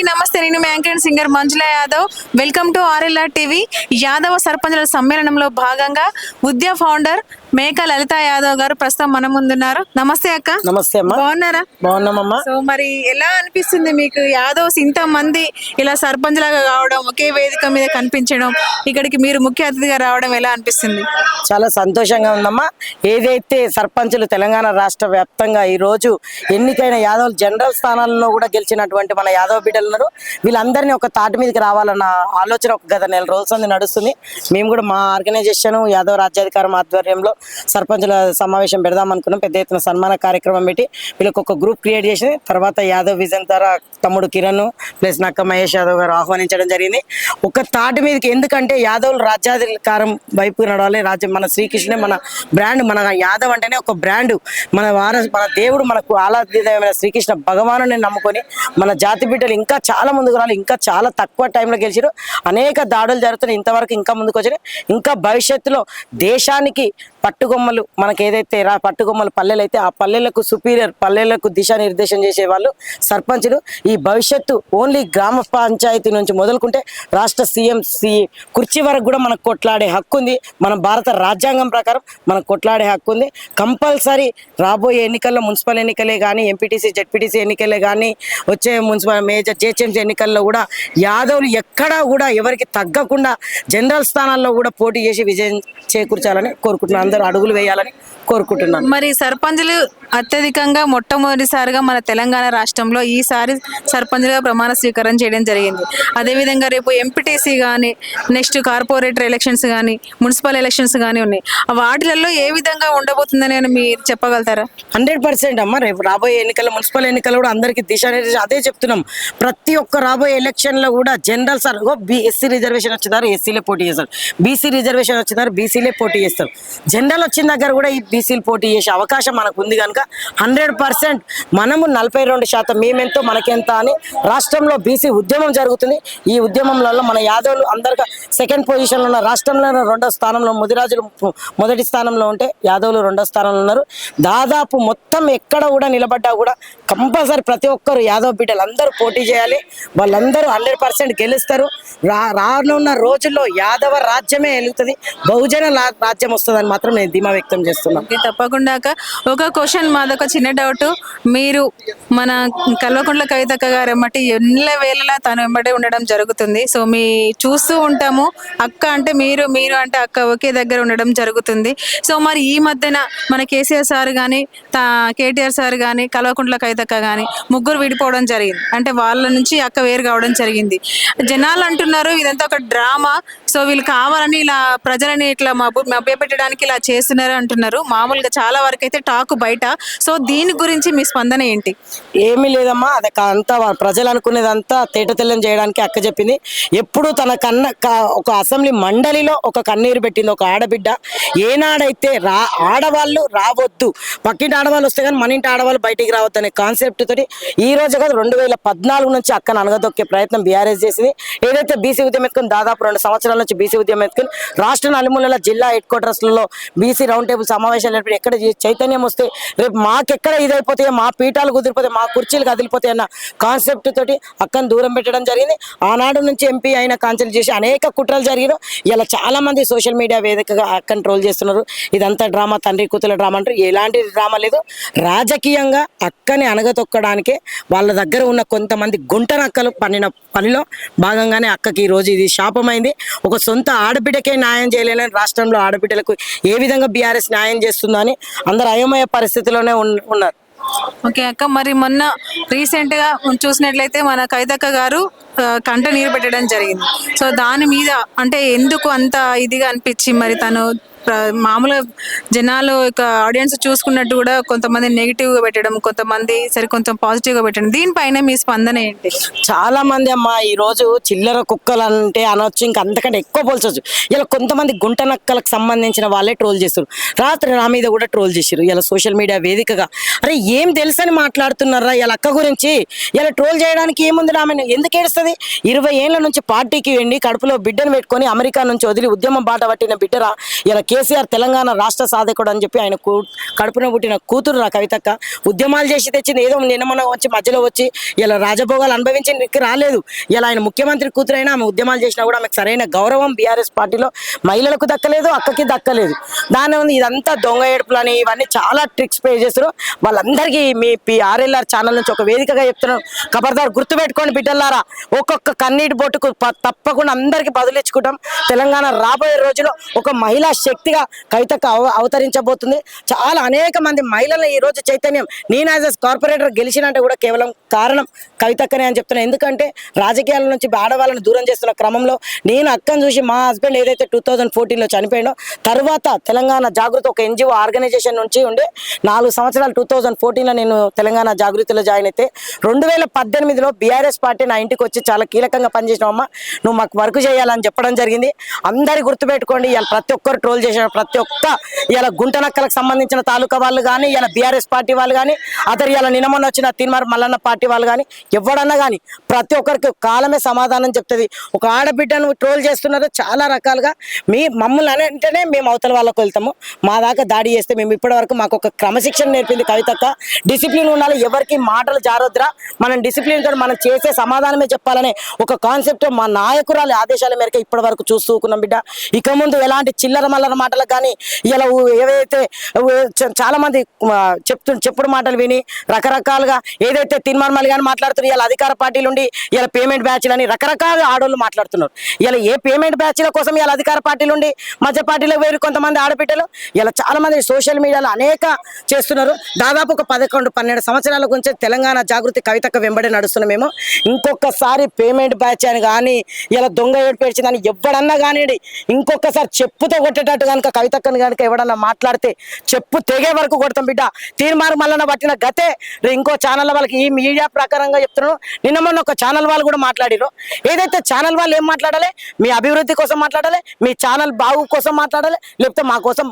అందరికీ నమస్తే. నేను మీ singer Manjula Yadav. Welcome to RLR TV. Yadava సర్పంచుల సమ్మేళనంలో భాగంగా ఉద్య ఫౌండర్ మేక లలిత యాదవ్ గారు ప్రస్తుతం మన ముందున్నారు. నమస్తే అక్క. నమస్తే అమ్మా. బాగున్నారా? బాగున్నామమ్మా. సో మరి ఎలా అనిపిస్తుంది మీకు యాదవ్స్ ఇంత మంది ఇలా సర్పంచ్ లాగా కావడం ఒకే వేదిక మీద కనిపించడం ఇక్కడికి మీరు ముఖ్య అతిథిగా రావడం ఎలా అనిపిస్తుంది? చాలా సంతోషంగా ఉందమ్మా. ఏదైతే సర్పంచులు తెలంగాణ రాష్ట్ర వ్యాప్తంగా ఈ రోజు ఎన్నికైన యాదవ్ జనరల్ స్థానాల్లో కూడా గెలిచినటువంటి మన యాదవ్ బిడ్డలు ఉన్నారు వీళ్ళందరినీ ఒక తాటి మీదకి రావాలన్న ఆలోచన ఒక గత నెల రోజుల నడుస్తుంది. మేము కూడా మా ఆర్గనైజేషన్ యాదవ్ రాజ్యాధికారం ఆధ్వర్యంలో సర్పంచుల సమావేశం పెడదాం అనుకున్నాం. పెద్ద ఎత్తున సన్మాన కార్యక్రమం పెట్టి వీళ్ళకి ఒక గ్రూప్ క్రియేట్ చేసి తర్వాత యాదవ్ విజన్ ద్వారా తమ్ముడు కిరణ్ ప్లస్ నక్క మహేష్ యాదవ్ గారు ఆహ్వానించడం జరిగింది. ఒక తాటి మీదకి ఎందుకంటే యాదవులు రాజ్యాధికారం వైపు నడవాలి. రాజ్యం మన శ్రీకృష్ణుడే మన బ్రాండ్ మన యాదవ్ అంటేనే ఒక బ్రాండ్ మన వార మన దేవుడు మనకు ఆరాధ్యమైన శ్రీకృష్ణ భగవాను నమ్ముకొని మన జాతి బిడ్డలు ఇంకా చాలా ముందుకు రావాలి. ఇంకా చాలా తక్కువ టైంలో గెలిచారు అనేక దాడులు జరుగుతున్నాయి. ఇంతవరకు ఇంకా ముందుకు వచ్చినాయి ఇంకా భవిష్యత్తులో దేశానికి పట్టుగొమ్మలు మనకి ఏదైతే రా పట్టుగొమ్మలు పల్లెలు అయితే ఆ పల్లెలకు సుపీరియర్ పల్లెలకు దిశానిర్దేశం చేసే వాళ్ళు సర్పంచులు. ఈ భవిష్యత్తు ఓన్లీ గ్రామ పంచాయతీ నుంచి మొదలుకుంటే రాష్ట్ర సీఎం సి కుర్చీ వరకు కూడా మనకు కొట్లాడే హక్కు ఉంది. మన భారత రాజ్యాంగం ప్రకారం మనకు కొట్లాడే హక్కు ఉంది. కంపల్సరీ రాబోయే ఎన్నికల్లో మున్సిపల్ ఎన్నికలే కానీ ఎంపీటీసీ జెడ్పీటీసీ ఎన్నికలే కానీ వచ్చే మున్సిపల్ మేజర్ జేహెచ్ఎంసీ ఎన్నికల్లో కూడా యాదవులు ఎక్కడా కూడా ఎవరికి తగ్గకుండా జనరల్ స్థానాల్లో కూడా పోటీ చేసి విజయం చేకూర్చాలని కోరుకుంటున్నాను. అందరూ అడుగులు వేయాలని కోరుకుంటున్నాను. మరి సర్పంచులు అత్యధికంగా మొట్టమొదటిసారిగా మన తెలంగాణ రాష్ట్రంలో ఈసారి సర్పంచ్గా ప్రమాణ స్వీకారం చేయడం జరిగింది. అదేవిధంగా రేపు ఎంపీటీసీ కానీ నెక్స్ట్ కార్పొరేటర్ ఎలక్షన్స్ కానీ మున్సిపల్ ఎలక్షన్స్ కానీ ఉన్నాయి. ఆ వాటిలలో ఏ విధంగా ఉండబోతుందని మీరు చెప్పగలుగుతారా? హండ్రెడ్ పర్సెంట్ అమ్మ రేపు రాబోయే ఎన్నికల్లో మున్సిపల్ ఎన్నికలు కూడా అందరికీ దిశానిర్దేశం అదే చెప్తున్నాం. ప్రతి ఒక్క రాబోయే ఎలక్షన్లో కూడా general sir B SC reservation వచ్చినారు ఎస్సీలే పోటీ చేస్తారు. బీసీ రిజర్వేషన్ వచ్చినారు బీసీలే పోటీ చేస్తారు. జెండాలు వచ్చిన దగ్గర కూడా ఈ బీసీలు పోటీ చేసే అవకాశం మనకు ఉంది కనుక హండ్రెడ్ పర్సెంట్ మనము నలభై రెండు శాతం మేమెంతో మనకెంత అని రాష్ట్రంలో బీసీ ఉద్యమం జరుగుతుంది. ఈ ఉద్యమంలో మన యాదవులు అందరికీ సెకండ్ పొజిషన్లో ఉన్న రాష్ట్రంలో రెండో స్థానంలో ముదిరాజులు మొదటి స్థానంలో ఉంటే యాదవులు రెండో స్థానంలో ఉన్నారు. దాదాపు మొత్తం ఎక్కడ కూడా నిలబడ్డా కూడా కంపల్సరీ ప్రతి ఒక్కరు యాదవ్ బిడ్డలు అందరూ పోటీ చేయాలి. వాళ్ళందరూ హండ్రెడ్ పర్సెంట్ గెలుస్తారు. రా రానున్న రోజుల్లో యాదవ రాజ్యమే వెలుగుతుంది బహుజన రాజ్యం వస్తుందని మాత్రం నేను ధీమా వ్యక్తం చేస్తున్నాను తప్పకుండా ఒక క్వశ్చన్ మాదొక చిన్న డౌట్. మీరు మన కల్వకుంట్ల కవితక్క గారు ఎమ్మటి ఎన్ని వేళలా తను వెంబడే ఉండడం జరుగుతుంది. సో మీ చూస్తూ ఉంటాము. అక్క అంటే మీరు మీరు అంటే అక్క ఒకే దగ్గర ఉండడం జరుగుతుంది. సో మరి ఈ మధ్యన మన కేసీఆర్ సార్ కానీ కేటీఆర్ సార్ కానీ కల్వకుంట్ల కవితక్క కానీ ముగ్గురు విడిపోవడం జరిగింది. అంటే వాళ్ళ నుంచి అక్క వేరు కావడం జరిగింది. జనాలు అంటున్నారు ఇదంతా ఒక డ్రామా. సో వీళ్ళు కావాలని ఇలా ప్రజలని ఇట్లా మభ్య పెట్టడానికి ఇలా చేస్తున్నారు అంటున్నారు. మామూలుగా చాలా వరకు అయితే టాక్ బయట. సో దీని గురించి మీ స్పందన ఏంటి? ఏమీ లేదమ్మా. అది అంతా ప్రజలు అనుకునేదంతా తేట తెల్లం చేయడానికి అక్క చెప్పింది. ఎప్పుడు తన కన్న ఒక అసెంబ్లీ మండలిలో ఒక కన్నీరు పెట్టింది ఒక ఆడబిడ్డ. ఏనాడైతే రా ఆడవాళ్ళు రావద్దు. పక్కింటి ఆడవాళ్ళు వస్తే కానీ మన ఇంటి ఆడవాళ్ళు బయటికి రావద్దు అనే కాన్సెప్ట్ తోటి ఈ రోజు కాదు రెండు వేల పద్నాలుగు నుంచి అక్కను అనగదొక్కే ప్రయత్నం బీఆర్ఎస్ చేసింది. ఏదైతే బీసీ ఉద్యమం ఎత్తుకుని దాదాపు రెండు సంవత్సరాల నుంచి బీసీ ఉద్యమం ఎత్తుకుని రాష్ట్ర నలుమూలల జిల్లా హెడ్ క్వార్టర్స్లలో బీసీ రౌండ్ టేబుల్ సమావేశాలు జరిపి ఎక్కడ చైతన్యం వస్తే రేపు మాకెక్కడ ఇదైపోతాయి మా పీఠాలు కుదిరిపోతాయి మా కుర్చీలు కదిలిపోతాయి అన్న కాన్సెప్ట్ తోటి అక్కను దూరం పెట్టడం జరిగింది. ఆనాడు నుంచి ఎంపీ అయిన కాన్సెల్ చేసి అనేక కుట్రలు జరిగిన ఇలా చాలా మంది సోషల్ మీడియా వేదికగా అక్కను ట్రోల్ చేస్తున్నారు. ఇదంతా డ్రామా తండ్రి కూతుల డ్రామా అంటారు. ఎలాంటి డ్రామా లేదు. రాజకీయంగా అక్కని అనగతొక్కడానికి వాళ్ళ దగ్గర ఉన్న కొంతమంది గుంటనక్కలు పనిన పన్నిన పనిలో భాగంగానే అక్కకి ఈరోజు రోజు ఇది శాపమైంది. ఒక సొంత ఆడబిడ్డకే న్యాయం చేయలేని రాష్ట్రంలో ఆడబిడ్డలకు ఏ విధంగా బీఆర్ఎస్ న్యాయం చేస్తుందని అందరు అయోమయ పరిస్థితిలోనే ఉన్నారు. ఓకే అక్క మరి మొన్న రీసెంట్గా చూసినట్లయితే మన కైదక్క గారు కంట నీరు పెట్టడం జరిగింది. సో దాని మీద అంటే ఎందుకు అంత ఇదిగా అనిపించి మరి తను? మామూలుగా జనాలు ఇక ఆడియన్స్ చూసుకున్నట్టు కూడా కొంతమంది నెగిటివ్గా పెట్టడం కొంతమంది సరే కొంచెం పాజిటివ్గా పెట్టడం. దీనిపైన మీ స్పందన ఏంటి? చాలా మంది అమ్మ ఈ రోజు చిల్లర కుక్కలు అంటే అనొచ్చు ఇంకా అంతకంటే ఎక్కువ పోల్చొచ్చు. ఇలా కొంతమంది గుంట నక్కలకు సంబంధించిన వాళ్ళే ట్రోల్ చేస్తారు రాత్రి నా మీద కూడా ట్రోల్ చేసారు ఇలా సోషల్ మీడియా వేదికగా. అరే ఏం తెలుసని మాట్లాడుతున్నారా? ఇలా అక్క గురించి. ఇలా ట్రోల్ చేయడానికి ఏముంది ఆమె? ఎందుకు ఏడుస్తుంది? ఇరవై ఏళ్ళ నుంచి పార్టీకి వెండి కడుపులో బిడ్డను పెట్టుకొని అమెరికా నుంచి వదిలి ఉద్యమం బాట పట్టిన బిడ్డరా? ఇలా కేసీఆర్ తెలంగాణ రాష్ట్ర సాధకుడు అని చెప్పి ఆయన కడుపున పుట్టిన కూతురు నా కవితక్క. ఉద్యమాలు చేసి తెచ్చింది ఏదో నిన్న వచ్చి మధ్యలో వచ్చి ఇలా రాజభోగాలు అనుభవించి రాలేదు. ఇలా ఆయన ముఖ్యమంత్రి కూతురు అయినా ఆమె ఉద్యమాలు చేసినా కూడా ఆమెకు సరైన గౌరవం బీఆర్ఎస్ పార్టీలో మహిళలకు దక్కలేదు అక్కకి దక్కలేదు. దాని ఉంది ఇదంతా దొంగ ఏడుపులని ఇవన్నీ చాలా ట్రిక్స్ పే చేస్తారు వాళ్ళందరికీ మీ ఆర్ఎల్ఆర్ ఛానల్ నుంచి ఒక వేదికగా చెప్తున్నాను. కబర్దార్ గుర్తుపెట్టుకోండి బిడ్డలారా. ఒక్కొక్క కన్నీటి బొట్టుకు ప- తప్పకుండా అందరికీ బదులిచ్చుకుంటాం. తెలంగాణ రాబోయే రోజుల్లో ఒక మహిళా శక్తిగా కవితకు అవ అవతరించబోతుంది. చాలా అనేక మంది మహిళల ఈరోజు చైతన్యం. నేను యాజ్ ఎస్ కార్పొరేటర్ గెలిచినంటే కూడా కేవలం కారణం కవితక్కనే అని చెప్తున్నాను ఎందుకంటే రాజకీయాల నుంచి ఆడవాళ్ళని దూరం చేస్తున్న క్రమంలో నేను అక్కను చూసి మా హస్బెండ్ ఏదైతే టూ థౌజండ్ ఫోర్టీన్లో చనిపోయాడో తర్వాత తెలంగాణ జాగృతి ఒక ఎన్జిఓ ఆర్గనైజేషన్ నుంచి ఉండే నాలుగు సంవత్సరాలు టూ థౌజండ్ ఫోర్టీన్లో నేను తెలంగాణ జాగృతిలో జాయిన్ అయితే రెండు వేల పద్దెనిమిదిలో బీఆర్ఎస్ పార్టీ నా ఇంటికి వచ్చి చాలా కీలకంగా పనిచేసినావమ్మా నువ్వు మాకు వర్క్ చేయాలని చెప్పడం జరిగింది. అందరి గుర్తుపెట్టుకోండి ఇవాళ ప్రతి ఒక్కరు ట్రోల్ చేసిన ప్రతి ఒక్క ఇలా గుంటనక్కలకు సంబంధించిన తాలూకా వాళ్ళు కానీ ఇలా బీఆర్ఎస్ పార్టీ వాళ్ళు కానీ అదర్ ఇలా నినమన్న వచ్చిన తిన్మార్ మల్లన్న పార్టీ వాళ్ళు కానీ ఎవడన్నా కానీ ప్రతి ఒక్కరికి కాలమే సమాధానం చెప్తుంది. ఒక ఆడబిడ్డను ట్రోల్ చేస్తున్నారు చాలా రకాలుగా. మీ మమ్మల్ని అని అంటేనే మేము అవతల వాళ్ళకు వెళ్తాము. మా దాకా దాడి చేస్తే మేము ఇప్పటి వరకు మాకు ఒక క్రమశిక్షణ నేర్పింది కవితక్క. డిసిప్లిన్ ఉండాలి ఎవరికి మాటలు జారొద్దురా. మనం డిసిప్లిన్ మనం చేసే సమాధానమే చెప్పాలనే ఒక కాన్సెప్ట్ మా నాయకురాలి ఆదేశాల మేరకు ఇప్పటి వరకు చూస్తున్నాం బిడ్డ. ఇక ముందు ఎలాంటి చిల్లర మల్లర మాటలకు కానీ ఇలా ఏవైతే చాలామంది చెప్తు చెప్పుడు మాటలు విని రకరకాలుగా ఏదైతే తిన్మర్మలు కానీ మాట్లాడుతున్నారు ఇలా అధికార పార్టీలు ఉండి ఇలా పేమెంట్ బ్యాచ్లు అని రకరకాల ఆడోళ్ళు మాట్లాడుతున్నారు. ఇలా ఏ పేమెంట్ బ్యాచ్ల కోసం ఇలా అధికార పార్టీలు ఉండి మధ్య పార్టీలో వేరు కొంతమంది ఆడబిడ్డలు ఇలా చాలా మంది సోషల్ మీడియాలో అనేక చేస్తున్నారు. దాదాపు ఒక పదకొండు పన్నెండు సంవత్సరాల గురించి తెలంగాణ జాగృతి కవితక వెంబడి నడుస్తున్నాం మేము. ఇంకొకసారి పేమెంట్ బ్యాచ్ అని కానీ ఇలా దొంగ ఏడు పేర్చిందని ఎవడన్నా కానివ్వండి ఇంకొకసారి చెప్పుతో కొట్టేటట్టు కనుక కవితక్కని కనుక ఎవడన్నా మాట్లాడితే చెప్పు తెగే వరకు కొడతాం బిడ్డ. తీర్మానం మళ్ళీ పట్టిన గతే. ఇంకో ఛానల్ వాళ్ళకి ఈ మీడియా ప్రకారంగా చెప్తున్నాను. నిన్న మొన్న ఒక ఛానల్ వాళ్ళు కూడా మాట్లాడిరు ఏదైతే ఛానల్ వాళ్ళు ఏం మాట్లాడాలి? మీ అభివృద్ధి కోసం మాట్లాడాలి? మీ ఛానల్ బాగు కోసం మాట్లాడాలి? లేకపోతే మా కోసం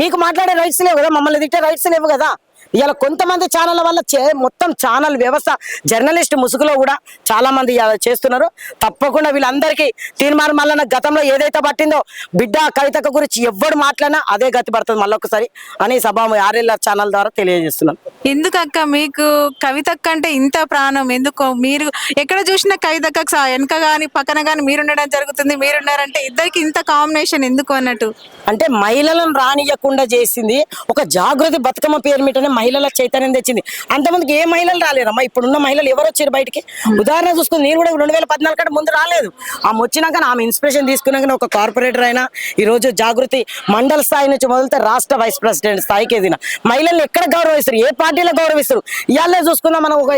మీకు మాట్లాడే రైట్స్ లేవు కదా మమ్మల్ని తిట్టే రైట్స్ లేవు కదా. ఇలా కొంతమంది ఛానల్ వల్ల చే- మొత్తం ఛానల్ వ్యవస్థ జర్నలిస్ట్ ముసుగులో కూడా చాలా మంది చేస్తున్నారు. తప్పకుండా వీళ్ళందరికీ తీర్మానం మళ్ళీ గతంలో ఏదైతే పట్టిందో బిడ్డ కవితక గురించి ఎవ్వడు మాట్లాడినా అదే గతి పడుతుంది మళ్ళొకసారి అని సభ ఆర్ఎల్ఆర్ ఛానల్ ద్వారా తెలియజేస్తున్నాను. ఎందుకు అక్క మీకు కవితక్క అంటే ఇంత ప్రాణం? ఎందుకు మీరు ఎక్కడ చూసినా కవితక్క వెనక గాని పక్కన గాని మీరుండడం జరుగుతుంది మీరున్నారంటే ఇద్దరికి ఇంత కాంబినేషన్ ఎందుకు అన్నట్టు? అంటే మహిళలను రానియకుండా చేసింది ఒక జాగృతి బతుకమ్మ పేరు మీటనే మహిళల చైతన్యం తెచ్చింది. అంతమందికి ఏ మహిళలు రాలేరమ్మా? ఇప్పుడున్న మహిళలు ఎవరు వచ్చారు బయటికి? ఉదాహరణ చూసుకుని నేను కూడా రెండు వేల పద్నాలుగు కంటే ముందు రాలేదు. ఆమె వచ్చినాక ఆమె ఇన్స్పిరేషన్ తీసుకున్నాక ఒక కార్పొరేటర్ అయినా ఈ రోజు జాగృతి మండల స్థాయి నుంచి మొదలుతే రాష్ట్ర వైస్ ప్రెసిడెంట్ స్థాయికి ఎదిగిన. మహిళల్ని ఎక్కడ గౌరవిస్తారు? ఏ పార్టీలో గౌరవిస్తారు? ఇవాళ చూసుకున్నా మనం ఒక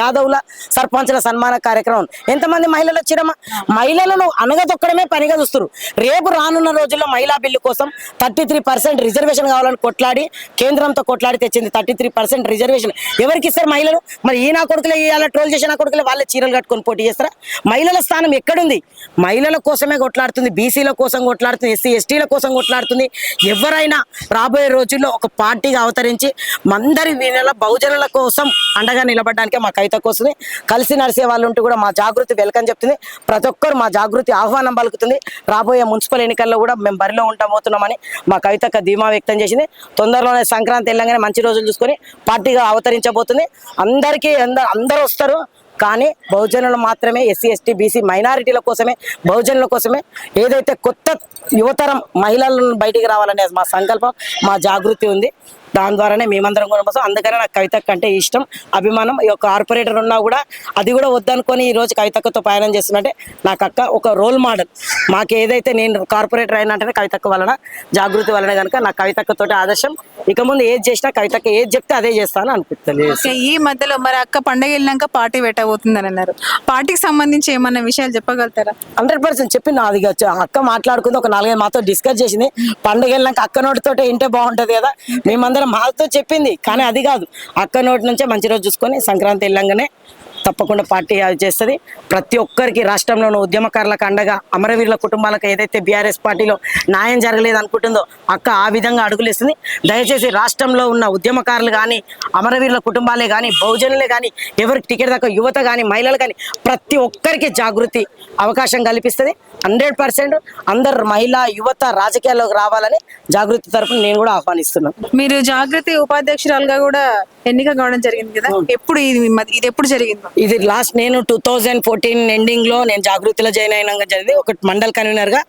యాదవుల సర్పంచుల సన్మాన కార్యక్రమం. ఎంతమంది మహిళలు వచ్చిరమ్మా? మహిళలను అనగదొక్కడమే పనిగా చూస్తారు రేపు రానున్న రోజుల్లో మహిళా బిల్లు కోసం థర్టీ త్రీ పర్సెంట్ రిజర్వేషన్ కావాలని కొట్లాడి కేంద్రంతో కొట్లాడి తెచ్చింది థర్టీ త్రీ పర్సెంట్ రిజర్వేషన్. ఎవరికి ఇస్తారు మహిళలు? మరి ఈ నా కొడుకులే ఇవాళ ట్రోల్ చేసిన కొడుకులే వాళ్ళే చీరలు కట్టుకొని పోటీ చేస్తారా? మహిళల స్థానం ఎక్కడుంది? మహిళల కోసమే కొట్లాడుతుంది బీసీల కోసం కొట్లాడుతుంది ఎస్సీ ఎస్టీల కోసం కొట్లాడుతుంది. ఎవరైనా రాబోయే రోజుల్లో ఒక పార్టీగా అవతరించి మందరి వీళ్ళ బహుజనుల కోసం అండగా నిలబడడానికే మా కవిత కోసమే కలిసి నడిసే వాళ్ళు ఉంటూ కూడా మా జాగృతి వెల్కమ్ చెప్తుంది. ప్రతి ఒక్కరు మా జాగృతి ఆహ్వానం పలుకుతుంది. రాబోయే మున్సిపల్ ఎన్నికల్లో కూడా మేము బరిలో ఉంటామవుతున్నామని మా కవితక్క ధీమా వ్యక్తం చేసింది. తొందరలోనే సంక్రాంతి వెళ్ళంగానే మంచి రోజులు చూసుకొని పార్టీగా అవతరించబోతుంది. అందరికీ అందరు అందరూ వస్తారు. కానీ బహుజనులు మాత్రమే ఎస్సీ ఎస్టీ బీసీ మైనారిటీల కోసమే బహుజనుల కోసమే ఏదైతే కొత్త యువతరం మహిళలను బయటికి రావాలనే మా సంకల్పం మా జాగృతి ఉంది. దాని ద్వారానే మేమందరం కూడా కోసం అందుకనే నాకు కవితక్క అంటే ఇష్టం. అభిమానం ఈ యొక్క కార్పొరేటర్ ఉన్నా కూడా అది కూడా వద్దనుకొని ఈ రోజు కవితక్కతో ప్రయాణం చేస్తున్నట్టే నాకు అక్క ఒక రోల్ మోడల్ మాకు ఏదైతే నేను కార్పొరేటర్ అయినంటే కవితక్క వలన జాగృతి వలన కనుక నాకు కవితక్కతోటి ఆదర్శం. ఇక ముందు ఏది చేసినా కవితక్క ఏది చెప్తే అదే చేస్తాను అనిపిస్తుంది. ఈ మధ్యలో మరి అక్క పండగ వెళ్ళినాక పార్టీ పెట్టబోతుందని అన్నారు. పార్టీకి సంబంధించి ఏమన్నా విషయాలు చెప్పగలుగుతారా? హండ్రెడ్ పర్సెంట్ చెప్పింది అది ఇక చ- అక్క మాట్లాడుకుంది ఒక నాలుగైదు మాతో డిస్కస్ చేసింది. పండుగ వెళ్ళినాక అక్క నోటితో ఇంటే బాగుంటది కదా. మేమందరం మాతో చెప్పింది. కానీ అది కాదు. అక్క నోటి నుంచే మంచి రోజు చూసుకొని సంక్రాంతి వెళ్ళంగానే తప్పకుండా పార్టీ అది చేస్తుంది. ప్రతి ఒక్కరికి రాష్ట్రంలోని ఉద్యమకారులకు అండగా అమరవీరుల కుటుంబాలకు ఏదైతే బీఆర్ఎస్ పార్టీలో న్యాయం జరగలేదు అనుకుంటుందో అక్క ఆ విధంగా అడుగులేస్తుంది దయచేసి రాష్ట్రంలో ఉన్న ఉద్యమకారులు కానీ అమరవీరుల కుటుంబాలే కానీ బహుజనులే కానీ ఎవరికి టికెట్ దాకా యువత కానీ మహిళలు కానీ ప్రతి ఒక్కరికి జాగృతి అవకాశం కల్పిస్తుంది. హండ్రెడ్ పర్సెంట్ అందరు మహిళ యువత రాజకీయాల్లోకి రావాలని జాగృతి తరఫున నేను కూడా ఆహ్వానిస్తున్నాను. మీరు జాగృతి ఉపాధ్యక్షురాలుగా కూడా ఎన్నిక కావడం జరిగింది కదా? ఎప్పుడు ఇది ఎప్పుడు జరిగింది? ఇది లాస్ట్ నేను టూ థౌజండ్ ఫోర్టీన్ ఎండింగ్లో నేను జాగృతిలో జాయిన్ అయినాక జరిగింది. ఒక మండల్ కన్వీనర్గా.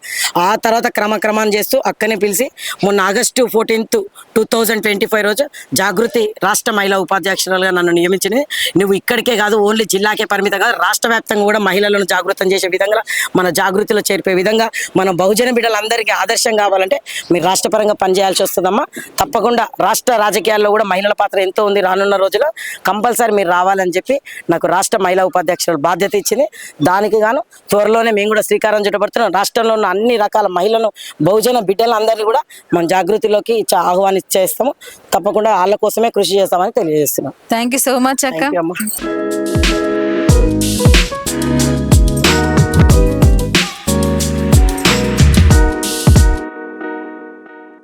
ఆ తర్వాత క్రమక్రమాన్ని చేస్తూ అక్కనే పిలిచి మొన్న August fourteenth two thousand twenty five రోజు జాగృతి రాష్ట్ర మహిళా ఉపాధ్యక్షురాలుగా నన్ను నియమించింది. నువ్వు ఇక్కడికే కాదు ఓన్లీ జిల్లాకే పరిమితం కాదు రాష్ట్ర వ్యాప్తంగా కూడా మహిళలను జాగృతం చేసే విధంగా మన జాగృతిలో చేరిపే విధంగా మన బహుజన బిడ్డలందరికీ ఆదర్శం కావాలంటే మీరు రాష్ట్రపరంగా పనిచేయాల్సి వస్తుందమ్మా. తప్పకుండా రాష్ట్ర రాజకీయాల్లో కూడా మహిళల పాత్ర ఎంతో ఉంది రానున్న రోజుల్లో. కంపల్సరీ మీరు రావాలని చెప్పి నాకు రాష్ట్ర మహిళా ఉపాధ్యక్షులు బాధ్యత ఇచ్చింది. దానికి గాను త్వరలోనే మేము కూడా శ్రీకారం చుట్టబడుతున్నాం రాష్ట్రంలో ఉన్న అన్ని రకాల మహిళలను బహుజన బిడ్డలందరినీ కూడా మనం జాగృతిలోకి ఆహ్వాని చేస్తాము. తప్పకుండా వాళ్ళ కోసమే కృషి చేస్తామని తెలియజేస్తున్నాం. థ్యాంక్ సో మచ్ అక్క.